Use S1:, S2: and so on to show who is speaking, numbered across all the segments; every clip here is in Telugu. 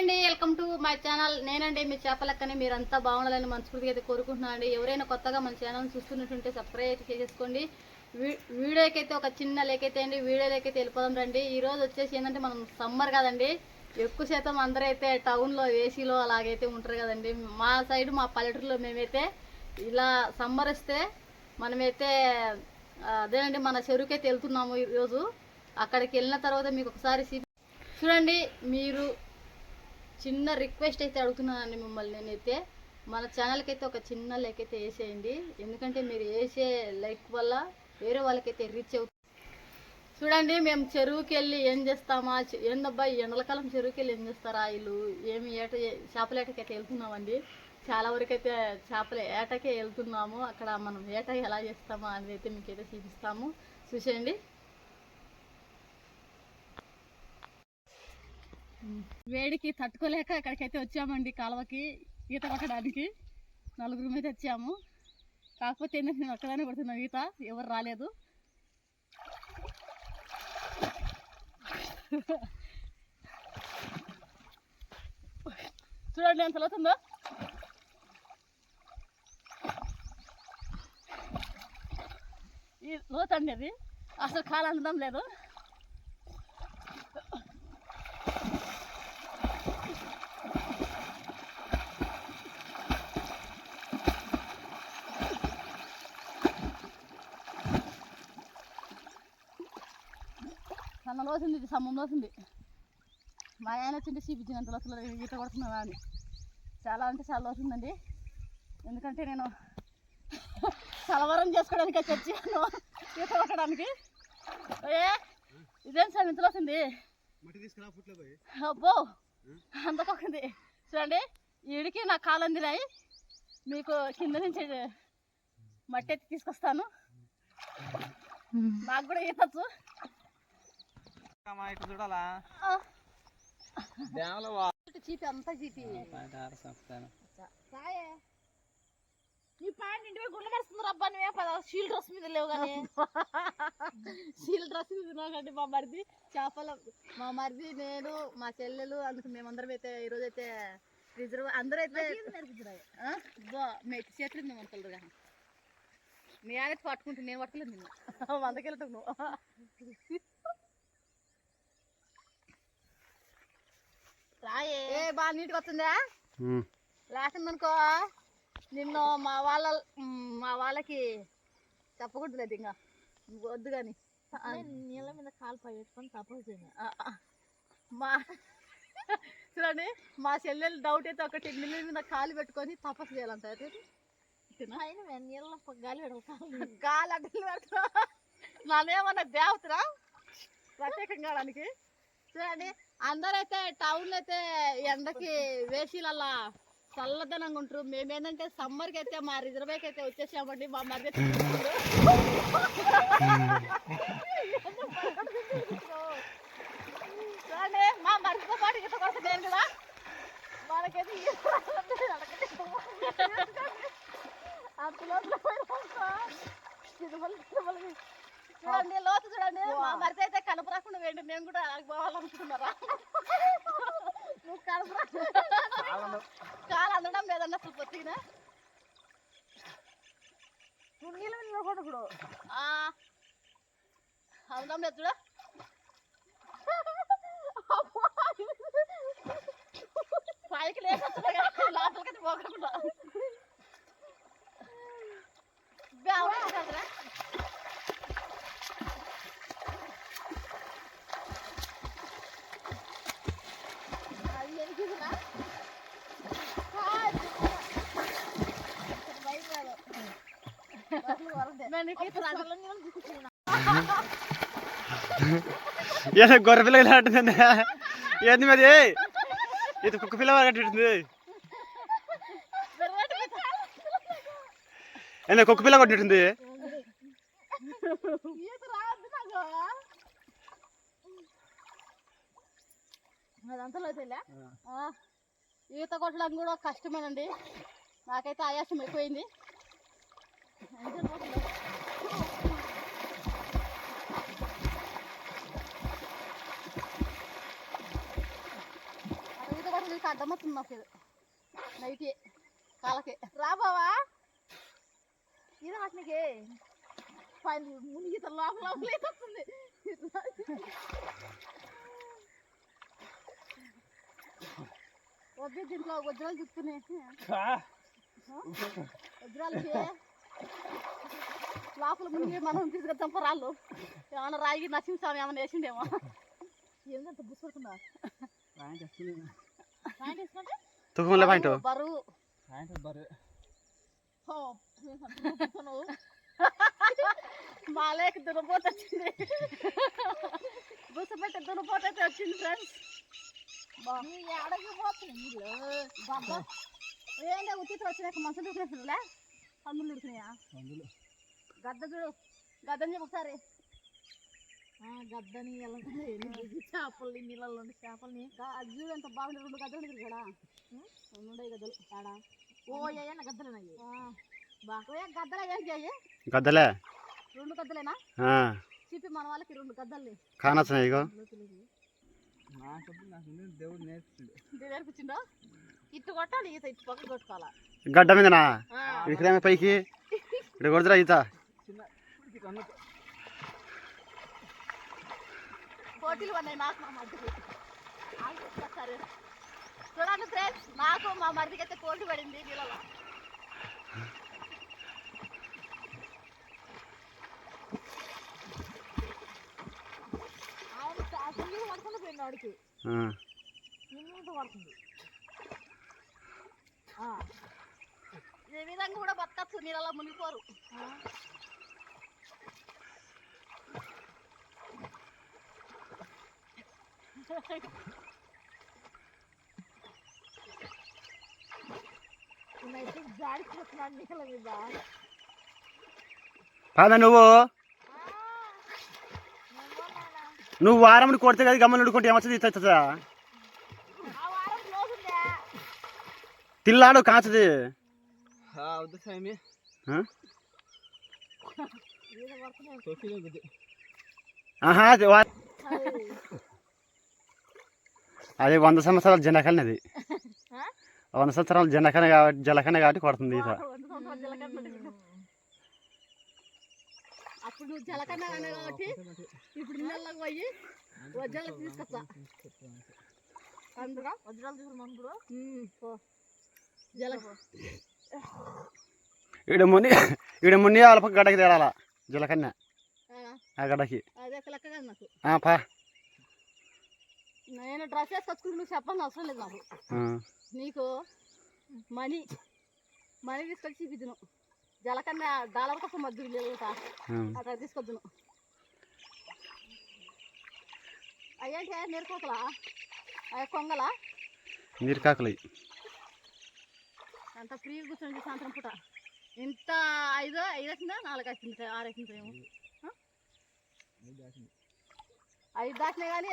S1: అండి వెల్కమ్ టు మై ఛానల్. నేనండి మీ చేపలక్కనే. మీరంతా బాగుండాలని మనస్ఫూర్తిగా అయితే కోరుకుంటున్నాను అండి. ఎవరైనా కొత్తగా మన ఛానల్ చూస్తున్నట్టుంటే సబ్స్క్రైబ్ అయితే చేసేసుకోండి. వీ- ఒక చిన్న లేకైతే అండి. వీడియోలోకి అయితే వెళ్ళిపోదాం రండి. ఈరోజు వచ్చేసి ఏంటంటే మనం సమ్మర్ కదండి. ఎక్కువ శాతం అందరూ అయితే టౌన్లో ఏసీలో అలాగైతే ఉంటారు కదండి. మా సైడ్ మా పల్లెటూరులో మేమైతే ఇలా సమ్మర్ వస్తే మనమైతే అదేనండి మన చెరువుకైతే వెళ్తున్నాము ఈరోజు అక్కడికి వెళ్ళిన తర్వాత మీకు ఒకసారి చూడండి మీరు చిన్న రిక్వెస్ట్ అయితే అడుగుతున్నానండి మిమ్మల్ని నేనైతే. మన ఛానల్కి అయితే ఒక చిన్న లైక్ అయితే వేసేయండి. ఎందుకంటే మీరు వేసే లైక్ వల్ల వేరే వాళ్ళకైతే రీచ్ అవుతుంది చూడండి మేము చెరువుకి వెళ్ళి ఏం చేస్తామా? ఏందబ్బాయి ఏందబ్బా ఎండలకాలం చెరువుకి వెళ్ళి ఏం చేస్తారా వీళ్ళు? ఏమి ఏట చేపల ఏటకైతే వెళ్తున్నామండి? చాలా వరకు అయితే చేపల ఏటకే వెళ్తున్నాము. అక్కడ మనం ఏట ఎలా చేస్తామా అనేది అయితే మీకైతే చూపిస్తాము. చూసేయండి. వేడికి తట్టుకోలేక ఇక్కడికైతే వచ్చామండి కాలువకి ఈత కొట్టడానికి. నలుగురు మీద వచ్చాము. కాకపోతే ఏంటంటే నేను ఒక్కదానే కొడుతున్నాను ఈత ఎవరు రాలేదు. చూడండి ఎంత లోతుందో. ఈ లోతండి అది. అసలు కాలు అందడం లేదు. సన్న లోసింది ఇది సమ్మం లోసింది. మా ఆయన వచ్చింటే చూపించినంత లోతులు ఈత కొడుతున్నా అని. చాలా అంటే చాలా లోతుందండి ఎందుకంటే నేను సలవరం చేసుకోవడానికి వచ్చి వచ్చాను ఈత కొట్టడానికి. ఏ ఇదేం సార్ ఇంత లోసింది? అబ్బో అంతకొకంది చూడండి ఈడికి నా కాలు అందినాయి. మీకు కింద నుంచి మట్టి ఎత్తి తీసుకొస్తాను. నాకు కూడా ఈతచ్చు
S2: ఇటు చూడాలా?
S1: ఆ.
S2: డ్యామ్లో
S1: చీపి అంతా చీపి.
S3: నీ ప్యాంట్ గుండె మరుస్తుంది రబ్బా నువ్వే పద షీల్ డ్రెస్ మీద లేవు కానీ.
S1: సీల్ డ్రెస్ తిన్నాకండి మా మరిది చేపల మా మరిది నేను మా చెల్లెలు అందుకు మేమందరం అయితే ఈరోజు అయితే రిజర్వ్ అందరూ అయితే మీ చేతులు మేము అంతలు కానీ నీ ఆయన పట్టుకుంటే నేను పట్టుకోలేదు నిన్ను. వందకెళ్ళటం నువ్వు.
S3: రాయే.
S1: ఏ బాగా నీట్గా వస్తుందా? లేకుందనుకో నిన్ను మా వాళ్ళ మ్, వాళ్ళకి చెప్పకూడదులేదు ఇంకా. వద్దు కానీ
S3: నీళ్ళ మీద కాలు పై పెట్టుకొని
S1: ఆ. మా చూడండి మా చెల్లెలు డౌట్ అయితే ఒకటి నీళ్ళ మీద కాలు పెట్టుకొని తపస్సు చేయాలంట.
S3: మేము నీళ్ళ గాలి
S1: గాలి అడ్డలు పెడతా నన్నేమన్నా దేవతరా? ప్రత్యేకంగా చూడండి అందరైతే టౌన్ అయితే ఎండకి వేసీలల్లా చల్లదనంగా ఉంటారు. మేమేంటంటే సమ్మర్కి అయితే మా రిజర్వేకి అయితే వచ్చేసామండి. మా మధ్య చూడండి మా మరితో పాటు ఈత కోసం నేను కూడా మనకైతే ఈత రాదండి, చూడండి లోతు చూడండి. మా మరిది అయితే కలుపు రాకుండా వేయండి నేను కూడా పోవాలనుకుంటున్నారా? నువ్వు కలుపు కాలు అందడం లేదన్న అసలు
S3: నువ్వు నీళ్ళ మీద నిలబడకూడదు
S1: అందడం లేదు చూడ. పైకి లేకొచ్చున్నా కానీ లోపలికి పోకుండా. బాగా
S3: అది ఎనికిదినా బయట రాదు అసలు వరదే
S1: నేను నీకు ఈత రాదు.
S3: చల్ల నీళ్ళని దిక్కుతున్నా
S2: ఏదో గొర్రె పిల్ల ఇలా అంటుందండి ఏంది మరి? ఇది కుక్క పిల్ల కట్టింది ఏందో కుక్క పిల్ల కొట్టింది
S3: ఈత
S1: కొట్టడం కూడా కష్టమేనండి. నాకైతే ఆయాసం ఎక్కువైంది. అంతే లోపల. అక్కడ ఈత కొట్టడం అడ్డం వస్తుంది నాకు ఇది. నైటే కాలకే
S3: రా బావా ఇది వాటికి పైన మునిగిత లోపల లోపల వస్తుంది
S1: వద్దు దీంట్లో వజ్రాలు చూసుకుని వజ్రాలకి లోపల మునిగి మనం తీసుకొద్దాం రాళ్ళు ఏమన్నా రాయి నరసింహస్వామి ఏమన్నా వేసిండేమో.
S3: ఏంటంత వేసుకుంటే?
S2: తుకుమల పాయింట్.
S1: బరువు మాలేకి దురపోత వచ్చింది. బుసపెట్టి దురపోత అయితే వచ్చింది ఫ్రెండ్స్ ఏంటో ఉత్తితో వచ్చినాక పందులు ఉడికినాయా గద్ద చూడు. గద్దని చెప్పు ఒకసారి.
S3: ఆ, గద్దని ఎలా చేపలు నీళ్ళలో ఉండే చేపల్ని.
S1: అది చూడు ఎంత బాగుంది రెండు గద్దలు ఇక్కడ రెండు ఉన్నాయి గద్దలు. ఆడ.
S3: ఓ ఏయన్న గద్దలు అయ్యి
S1: బాగా గద్దలు ఏం చేయి
S2: గద్దలే?
S1: రెండు గద్దలేనా? చెప్పి మన వాళ్ళకి రెండు గద్దల్ని.
S2: కానొచ్చినాయి ఇగో.
S1: దేవుడు నేర్పించిండో
S3: ఇటు కొట్టాలి ఈత ఇటు పక్క కొట్టుకోవాలా?
S2: గడ్డ మీదనా? ఇక్కడేమో పైకి? ఇక్కడ కొడుతురా ఈత?
S1: పోటీలు ఉన్నాయి నాకు మా మరిదికి ఆగు, సరే చూడండి ఫ్రెండ్స్ నాకు మా మరిదికి అయితే పోటీ పడింది నీళ్ళలో
S3: అసలు పోయింది పడుతుంది
S1: ఈ విధంగా కూడా బతకచ్చు నీళ్ళలో మునిగిపోరు.
S2: కాదా నువ్వు. నువ్వు వారం కొడితే కదా గమ్మలు ఉడుకుంటే ఏమొచ్చింది? ఈత అవుతుందా
S3: ఆ వారం క్లోజ్ ఉండే
S2: తిల్లాడు కాచది ఆహా అది వంద సంవత్సరాల జనకనే అది? వంద సంవత్సరాల జనకనే కాబట్టి జలకనే కాబట్టి కొడుతుంది ఈత
S1: జలకన్న అప్పుడు జలకన్న కాబట్టి ఇప్పుడు నీళ్ళకి పోయి వజ్రాలకు తీసుకొచ్చా అందుగా
S3: వజ్రాలు తీసుకున్నాను ఇప్పుడు
S1: ఉమ్, పో జల
S2: ఈడ ముని ఈడ ముని అలప గడ్డకి తేడాల జలకన్య?
S1: ఆ,
S2: గడ్డకి పా.
S1: నేను డ్రెస్ వేసుకొచ్చుకుని నువ్వు చెప్పాల్సిన అవసరం లేదు నాకు. నీకు మనీ మనీ తీసుకొచ్చి చూపిద్దును. జలకన్నా డాలర్ కోసం మధ్య
S2: ఆ.
S1: అక్కడ తీసుకొద్దును. అయ్యేంటి నేర్కోకలా అయ్యా కొంగలా?
S2: నీరు కాకులు.
S1: అంత ఫ్రీగా కూర్చొని సాయంత్రం పూట. ఇంత ఐదు ఐదు వచ్చిందా నాలుగు వచ్చింది ఆరు వచ్చింది ఏమో? ఐదు దాటినాయి కానీ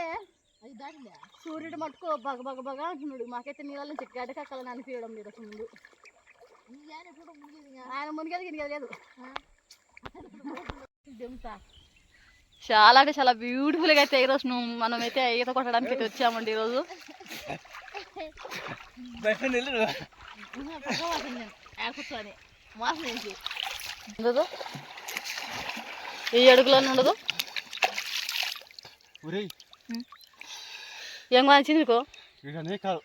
S3: అది దాటిందా?
S1: సూర్యుడు మట్టుకు బగ బగ బగ అంటున్నాడు. మాకైతే నీళ్ళ నుంచి గడ్డకెక్కాలని అనిపించడం లేదు అసలు ముందు.
S3: నీ ఆయన ఎప్పుడు మునిగేది
S1: ఆయన మునిగేది గినిగేది లేదు.
S3: దెంతా
S1: చాలా అంటే చాలా బ్యూటిఫుల్గా అయితే ఈరోజు నువ్వు మనమైతే ఈత కొట్టడానికి అయితే వచ్చామండి ఈరోజు.
S3: కూర్చొని మోసం ఏంటి
S1: ఉండదు ఈ అడుగులో ఉండదు ఏం కానిచ్చింది నీకు
S2: కాదు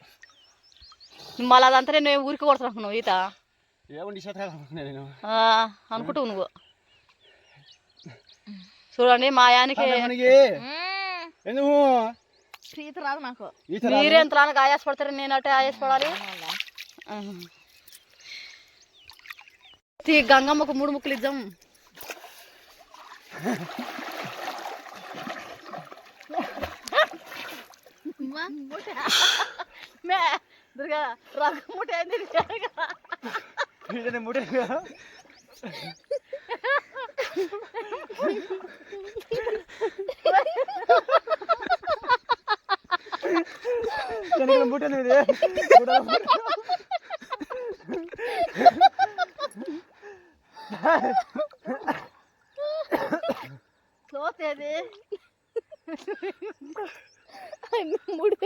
S1: మళ్ళీ అదంతా నేను ఊరికి కొడుతున్నాను నువ్వు ఈత
S2: ఏమండి నేను
S1: ఆ, అనుకుంటావు నువ్వు చూడండి మా యానికి
S2: మనకి ఎందుకు
S3: ఈత రాదు నాకు.
S1: మీరే ఎంతలానికి ఆయాసపడతారు? నేను అటే ఆయాసపడాలి. ఆహా. తీ గంగమ్మకు మూడు ముక్కలు ఇద్దాం. మే దుర్గా అయింది
S2: ముడే ముట్టను ఇది
S3: మూడు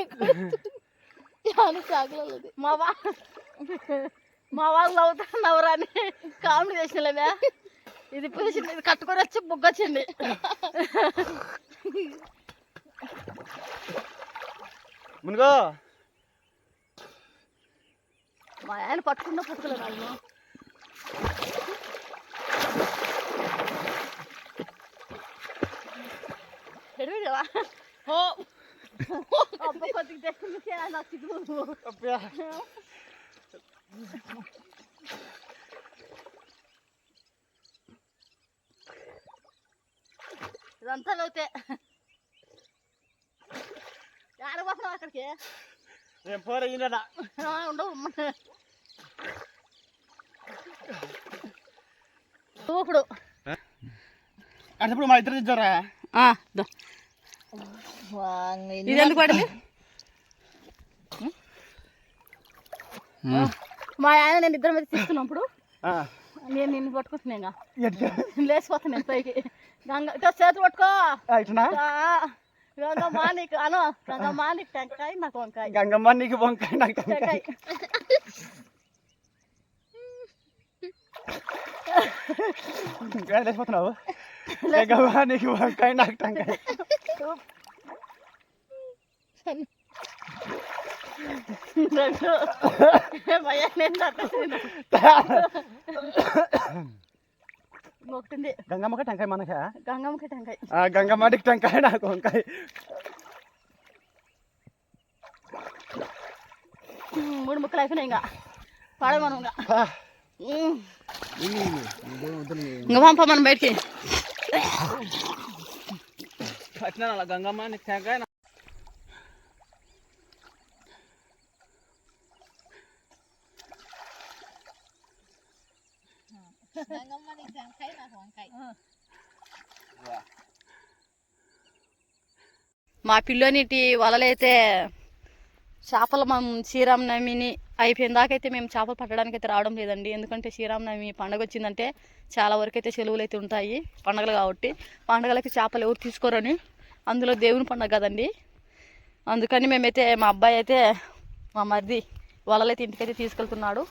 S1: మా వా మా వాళ్ళు నవ్వుతున్నవరా అని కామెడీ చేసినలేదా ఇది పూసింది ఇది కట్టుకొని వచ్చి బుగ్గొచ్చింది.
S2: మునుగో.
S1: ఆయన పట్టుకున్న పట్టుకోలేదు వాళ్ళు ఎడవిడవా ఓ అబ్బ కొద్దిగా తెచ్చుకుంటే నాకు సిగ్గు
S2: అబ్బా.
S1: ఇదంతా లోతే ఆడబోతున్నావు అక్కడికి
S2: నేను పోరయ్యిందా
S1: ఆ, ఇప్పుడు
S2: అంటే ఇప్పుడు మా ఇద్దరు ఇచ్చారా
S1: ఇది ఎందుకు పడింది? మా ఆయన నేను ఇద్దరి మీద తీసుకున్నప్పుడు నేను నిన్ను పట్టుకుంటున్నా లేచిపోతున్నాను పైకి. గంగ ఇట్లా చేతులు పట్టుకో. గంగమ్మ నీకు అను. గంగమ్మ నీకు టెంకాయ నాకు వంకాయ.
S2: గంగమ్మ నీకు వంకాయ నాకు
S1: టెంకాయ.
S2: లేచిపోతున్నావు గంగమ్మ నీకు వంకాయ నాకు టెంకాయ గంగమ్మకి టెంకాయ మనకా
S1: గంగమ్మకి టెంకాయ
S2: ఆ గంగమ్మ నీకు టెంకాయ నాకు వంకాయ
S1: మూడు ముక్కలు అయిపోయినాయి ఇంకా పడమను ఇంకా. ఇంకా పంప మనం బయటికి.
S2: గంగమ్మ
S1: మా పిల్లోనిటి వలలైతే చేపలు మనం శ్రీరామనవమిని అయిపోయిన దాకైతే మేము చేపలు పట్టడానికి అయితే రావడం లేదండి. ఎందుకంటే శ్రీరామనవమి పండగ వచ్చిందంటే చాలా వరకు అయితే సెలవులు అయితే ఉంటాయి పండగలు కాబట్టి. పండగలకి చేపలు ఎవరు తీసుకోరని అందులో దేవుని పండగ కదండి. అందుకని మేమైతే మా అబ్బాయి అయితే మా మరిది వలలైతే ఇంటికైతే తీసుకెళ్తున్నాడు.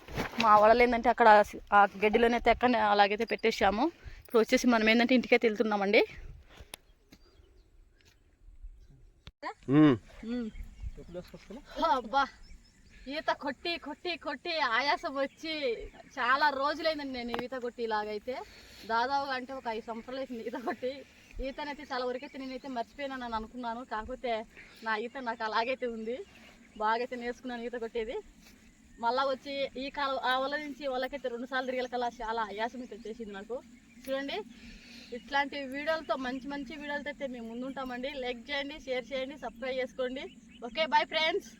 S1: మా వలలు ఏంటంటే అక్కడ ఆ గడ్డిలోనే అయితే ఎక్కడ అలాగైతే పెట్టేసాము ఇప్పుడు వచ్చేసి మనం ఏంటంటే ఇంటికైతే వెళ్తున్నామండి. అబ్బా. ఈత కొట్టి కొట్టి కొట్టి ఆయాసం వచ్చి చాలా రోజులైందండి నేను ఈత కొట్టి ఇలాగైతే. దాదాపుగా అంటే ఒక ఐదు సంవత్సరాలు అవుతుంది ఈత కొట్టి. ఈతనైతే చాలా వరకైతే నేనైతే మర్చిపోయాను అని అనుకున్నాను. కాకపోతే నా ఈత నాకు అలాగైతే ఉంది. బాగైతే నేర్చుకున్నాను ఈత కొట్టేది. మళ్ళా వచ్చి ఈ కాలం ఆ వల్ల నుంచి వాళ్ళకైతే రెండు సార్లు తిరిగే కల్లా చాలా ఆయాసం అయితే వచ్చేసింది నాకు. చూడండి ఇట్లాంటి వీడియోలతో మంచి మంచి వీడియోలతో అయితే మేము ముందుంటామండి. లైక్ చేయండి షేర్ చేయండి సబ్స్క్రైబ్ చేసుకోండి. Okay bye friends.